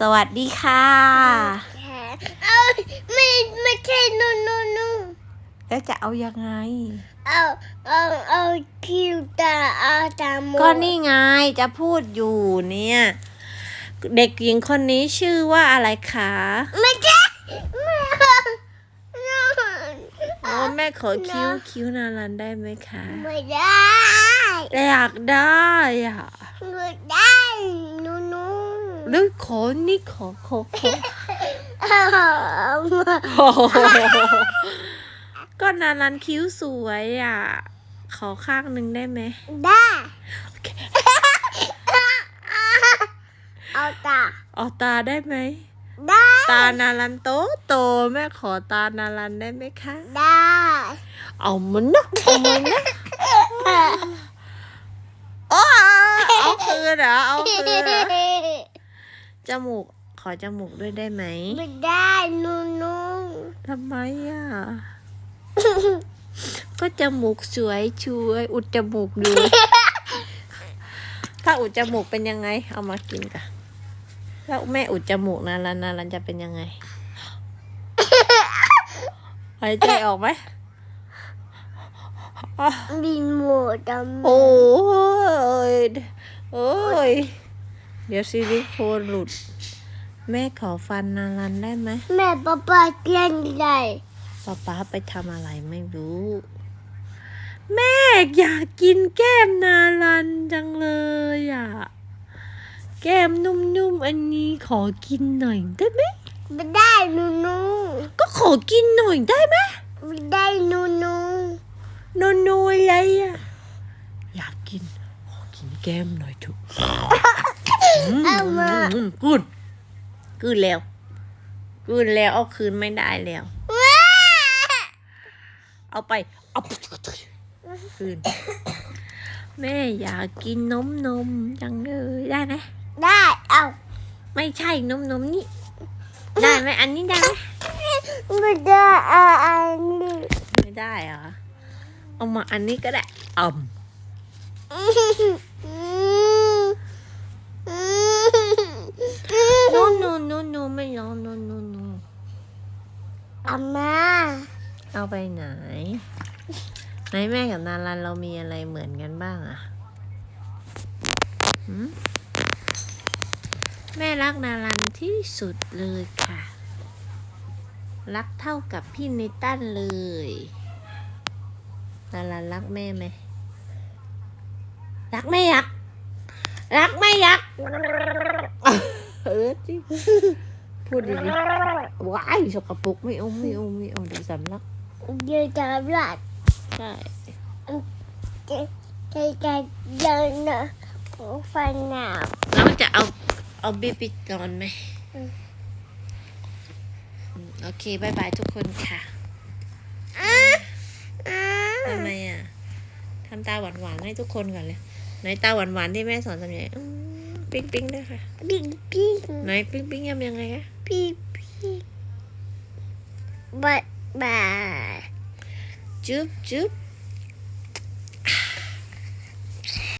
สวัสดีค่ะ เอาไม่ไม่ใช่นูนูนูแล้วจะเอายังไง เอาเอาเอาคิวตาเอาตาโมก็นี่ไงจะพูดอยู่เนี่ย เด็กหญิงคนนี้ชื่อว่าอะไรคะไม่ใช่ไม่เอาโอ้แม่ขอคิ้วคิ้วนารันได้ไหมคะไม่ได้อยากได้อะไม่ได้ นูนูหรือขอนี่ขอขอขอเอาโอ้โหก็นารันคิ้วสวยอะ ขอข้างหนึ่งได้ไหม ได้เอาตา เอาตาได้ไหม ได้ ตานารันโตโตแม่ขอตานารันได้ไหมคะ ได้ เอามันนะเอามันนะโอ้เอาคืนเหรอเอาคืนเหรอ จมูก ขอจมูกด้วยได้ไหม ไม่ได้นูนูทำไมอะ ก็จมูกสวยช่วย อุดจมูกดู ถ้าอุดจมูกเป็นยังไง เอามากินกันแล้วแม่อุดจมูกนารันนารันจะเป็นยังไงหายใจออกไหมอะบินหมดดำโอ้ย โอ้ย เดี๋ยวซิลิโคนหลุด แม่ขอฟันนารันได้ไหมแม่ป๊าป๊าเลี้ยงได้ป๊าป๊าไปทำอะไรไม่รู้ แม่อยากกินแก้มนารันจังเลยอะ แก้มนุ่มๆอันนี้ขอกินหน่อยได้ไหมไม่ได้นูนูก็ขอกินหน่อยได้ไหมไม่ได้นูนูนอนนอะไรอะอยากกินขอกินแก้มหน่อยเถอะอืม เอามาอืมกูดกูดแล้วกูดแล้วเอาคืนไม่ได้แล้ว เอาไปเอาไปคืนแม่อยากกินนมนมจังเลยได้ไหมได้เอาไม่ใช่นมนมนี่ได้ไหมอันนี้ได้ไหมไม่ได้เอาอันนี้ไม่ได้เหรอเอามาอันนี้ก็ได้อ่มอืมอืมอืม โนโนโนโน ไม่เอาโนโนโนอามาเอาไปไหน ไหนแม่กับนารันเรามีอะไรเหมือนกันบ้างอะหืมแม่รักนารันที่สุดเลยค่ะ รักเท่ากับพี่นิตันเลย นารันรักแม่ไหม รักแม่ยักษ์รักแม่ยักษ์เออจริง พูดดีๆว้ายสกปรกไม่เอาไม่เอาไม่เอาเดี๋ยวสำลักเดี๋ยวจะรัดใช่จะจะจะเดินนะฟันหนาวแล้วจะเอาเอาบีบิดนอนไหมอืมอืมโอเคบายบายทุกคนค่ะอ่าทำไมอะทำตาหวานๆให้ทุกคนก่อนเลย ไหนตาหวานๆที่แม่สอนทำยังไงอืม ปิ๊งปิ๊งด้วยค่ะ ปิ๊งปิ๊งไหนปิ๊งปิ๊งทำยังไงคะปิ๊งปิ๊งบายบายจุ๊บจุ๊บ